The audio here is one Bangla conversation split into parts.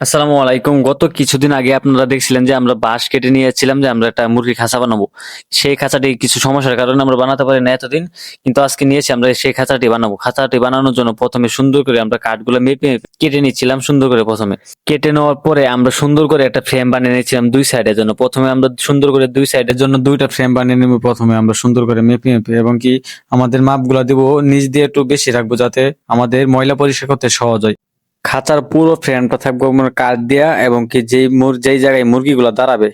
আসসালামু আলাইকুম। গত কিছুদিন আগে আপনারা দেখছিলেন যে আমরা বাঁশ কেটে নিয়েছিলাম যে আমরা একটা মুরগির খাঁচা বানাবো। সেই খাঁচাটি কিছু সমস্যার কারণে আমরা বানাতে পারি না এতদিন, কিন্তু আজকে নিয়েছি আমরা সেই খাঁচাটি বানাবো। খাঁচাটি বানানোর জন্য প্রথমে সুন্দর করে আমরা কাঠগুলো মেপে কেটে নিচ্ছিলাম সুন্দর করে প্রথমে। কেটে নেওয়ার পরে আমরা সুন্দর করে একটা ফ্রেম বানিয়ে নিয়েছিলাম দুই সাইডের জন্য। প্রথমে আমরা সুন্দর করে দুই সাইডের জন্য দুইটা ফ্রেম বানিয়ে নেব প্রথমে আমরা সুন্দর করে মেপে মেপে, এবং কি আমাদের মাপগুলো দিব নিচ দিয়ে একটু বেশি রাখব যাতে আমাদের ময়লা পরিষ্কার করতে সহজ হয়। খাঁচার পুরো ফ্রেমটা থাকবে কাঠ দেয়া এবং কি যেই মুর যেই জায়গায় মুরগিগুলো দাঁড়াবে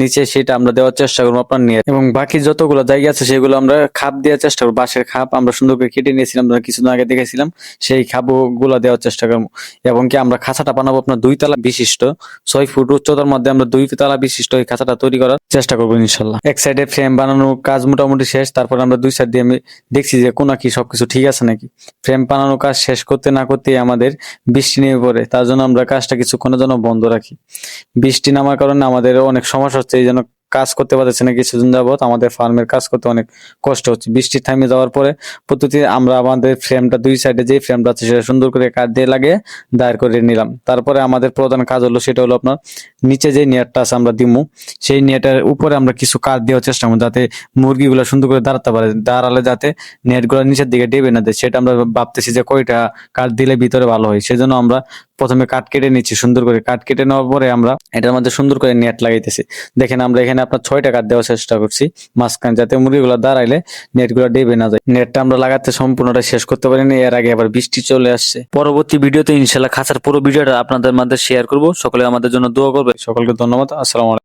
নিচে সেটা আমরা দেওয়ার চেষ্টা করব আপনার নিয়ে। এবং বাকি যতগুলো জায়গা আছে সেগুলো আমরা খাপ দেওয়ার চেষ্টা করব। বাঁশের খাপ আমরা সুন্দর করে কেটে নিয়েছিলাম কিছুদিন আগে দেখেছিলাম। সেই খাপগুলা দেওয়ার চেষ্টা করব। এবং কি আমরা খাঁচাটা বানাবো আপনার দুই তলা বিশিষ্ট, ছয় ফুট উচ্চতার মধ্যে আমরা দুই তলা বিশিষ্ট এই খাঁচাটা তৈরি করার চেষ্টা করব ইনশাল্লাহ। এক সাইডে ফ্রেম বানানোর কাজ মোটামুটি শেষ, তারপর আমরা দুই সাইড দিয়ে আমি দেখছি যে কোন কি, সবকিছু ঠিক আছে নাকি? ফ্রেম বানানোর কাজ শেষ করতে না করতে আমাদের বৃষ্টি নেমে পড়ে, তার জন্য আমরা কাজটা কিছুক্ষণের জন্য বন্ধ রাখি। বৃষ্টি নামার কারণে আমাদের অনেক সমস্যা হচ্ছে, এই জন্য কাজ করতে পারতেছে না কিছুদিন যাবত আমাদের ফার্মের কাজ করতে অনেক কষ্ট হচ্ছে। বৃষ্টি থামে যাওয়ার পরে পদ্ধতি আমরা আমাদের ফ্রেমটা দুই সাইডে যে ফ্রেমটা আছে, সেটা সুন্দর করে কাঠ দিয়ে লাগিয়ে দায়ের করে নিলাম। তারপরে আমাদের প্রধান কাজ হলো, সেটা হলো আপনার নিচে যে নেটটা আছে আমরা দিমু, সেই নেটের উপরে আমরা কিছু কাঠ দেওয়ার চেষ্টা করব, যাতে মুরগিগুলো সুন্দর করে দাঁড়াতে পারে। দাঁড়ালে যাতে নেটগুলো নিচের দিকে ডেবে না দেয়, সেটা আমরা ভাবতেছি যে কয়টা কাঠ দিলে ভিতরে ভালো হয়। সেজন্য আমরা প্রথমে কাঠ কেটে নিচ্ছি, সুন্দর করে। কাঠ কেটে নেওয়ার পরে আমরা এটার মধ্যে সুন্দর করে নেট লাগাইতেছি। দেখেন আমরা এখানে আপনার ছয়টা কাঠ দেওয়ার চেষ্টা করছি, মাঝখান যাতে মুরগিগুলো দাঁড়াইলে নেটগুলো ডেবে না যায়। নেটটা আমরা লাগাতে সম্পূর্ণটা শেষ করতে পারিনি, এর আগে আবার বৃষ্টি চলে আসছে। পরবর্তী ভিডিওতে ইনশাল্লাহ খাঁচার পুরো ভিডিওটা আপনাদের মধ্যে শেয়ার করব। সকলে আমাদের জন্য দোয়া করবে সকলকে ধন্যবাদ, আসসালামু